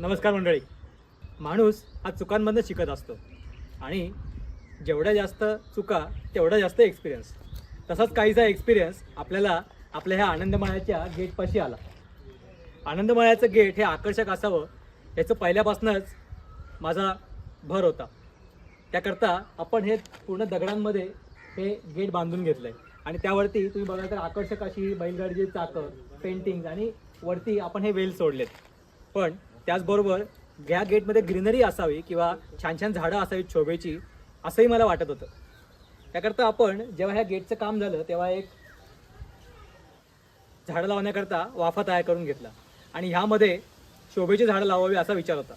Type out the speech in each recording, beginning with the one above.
नमस्कार मंडळी. माणूस हा चुकांमधनं शिकत असतो. आणि जेवढ्या जास्त चुका तेवढा जास्त एक्सपिरियन्स तसाच काहीचा एक्सपिरियन्स आपल्याला आपल्या ह्या आनंदमाळ्याच्या गेटपाशी आला. आनंदमाळ्याचं गेट हे आकर्षक असावं याचं पहिल्यापासूनच माझा भर होता. त्याकरता आपण हे पूर्ण दगडांमध्ये हे गेट बांधून घेतलं आहे आणि त्यावरती तुम्ही बघाल तर आकर्षक अशी बैलगाडीची चाकं पेंटिंग आणि वरती आपण हे वेल सोडलेत. पण त्याचबरोबर ह्या गेटमध्ये ग्रीनरी असावी किंवा छान छान झाडं असावीत शोभेची असंही मला वाटत होतं. त्याकरता आपण जेव्हा ह्या गेटचं काम झालं तेव्हा एक झाडं लावण्याकरता वाफा तयार करून घेतला. आणि ह्यामध्ये शोभेची झाडं लावावी असा विचार होता.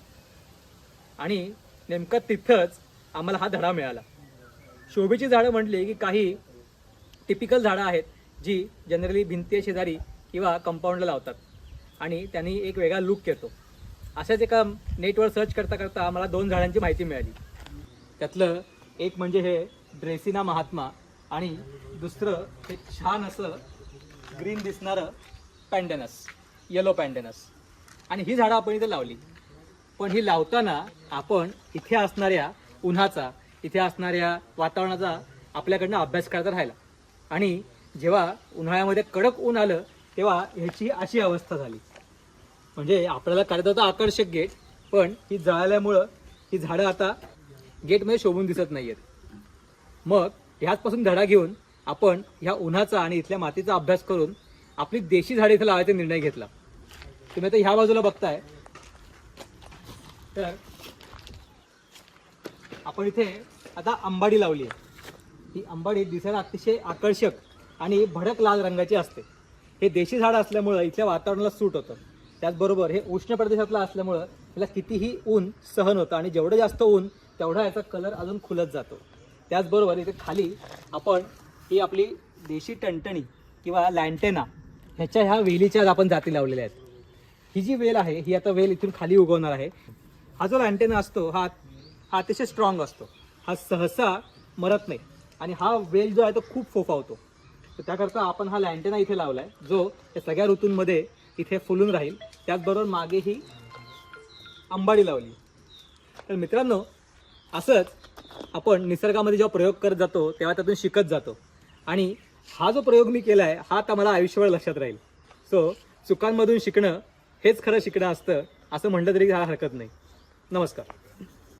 आणि नेमकं तिथंच आम्हाला हा धडा मिळाला. शोभेची झाडं म्हटली की काही टिपिकल झाडं आहेत जी जनरली भिंती शेजारी किंवा कंपाऊंडला लावतात. आणि त्यांनी एक वेगळा लुक येतो अशाच एका नेटवर सर्च करता करता आम्हाला दोन झाडांची माहिती मिळाली. त्यातलं एक म्हणजे हे ड्रेसिना महात्मा आणि दुसरं हे छान असं ग्रीन दिसणारं पॅन्डेनस येलो पॅन्डेनस आणि ही झाडं आपण इथे लावली. पण ही लावताना आपण इथे असणाऱ्या उन्हाचा इथे असणाऱ्या वातावरणाचा आपल्याकडनं अभ्यास करता राहिला. आणि जेव्हा उन्हाळ्यामध्ये कडक ऊन आलं तेव्हा ह्याची अशी अवस्था झाली. म्हणजे आपल्याला काढता होतं आकर्षक गेट पण ही जळाल्यामुळं ही झाडं आता गेटमध्ये शोभून दिसत नाही आहेत मग ह्याचपासून धडा घेऊन आपण ह्या उन्हाचा आणि इथल्या मातीचा अभ्यास करून आपली देशी झाडे इथे लावायचा निर्णय घेतला. तुम्ही आता ह्या बाजूला बघताय. तर आपण इथे आता अंबाडी लावली आहे. ही अंबाडी दिसायला अतिशय आकर्षक आणि भडक लाल रंगाची असते. हे देशी झाड असल्यामुळं इथल्या वातावरणाला सूट होतं. त्याचबरोबर हे उष्ण प्रदेशातलं असल्यामुळं याला कितीही ऊन सहन होतं आणि जेवढं जास्त ऊन तेवढा याचा कलर अजून खुलत जातो. त्याचबरोबर इथे खाली आपण ही आपली देशी टणटणी किंवा लँटेना ह्याच्या ह्या वेलीच्या आज आपण जाती लावलेल्या आहेत. ही जी वेल आहे ही आता वेल इथून खाली उगवणार आहे. हा जो लँटेना असतो हा हा अतिशय स्ट्रॉंग असतो. हा सहसा मरत नाही. आणि हा वेल जो आहे तो खूप फोफावतो. तर त्याकरता आपण हा लँटेना इथे लावला आहे जो या सगळ्या ऋतूंमध्ये इथे फुलून राहील. त्याचबरोबर मागे ही आंबाडी लावली. तर मित्रांनो असंच आपण निसर्गामध्ये जेव्हा प्रयोग करत जातो तेव्हा त्यातून शिकत जातो. आणि हा जो प्रयोग मी केला आहे हा आता मला आयुष्यभर लक्षात राहील. सो चुकांमधून शिकणं हेच खरं शिकणं असतं असं म्हटलं तरी हरकत नाही. नमस्कार.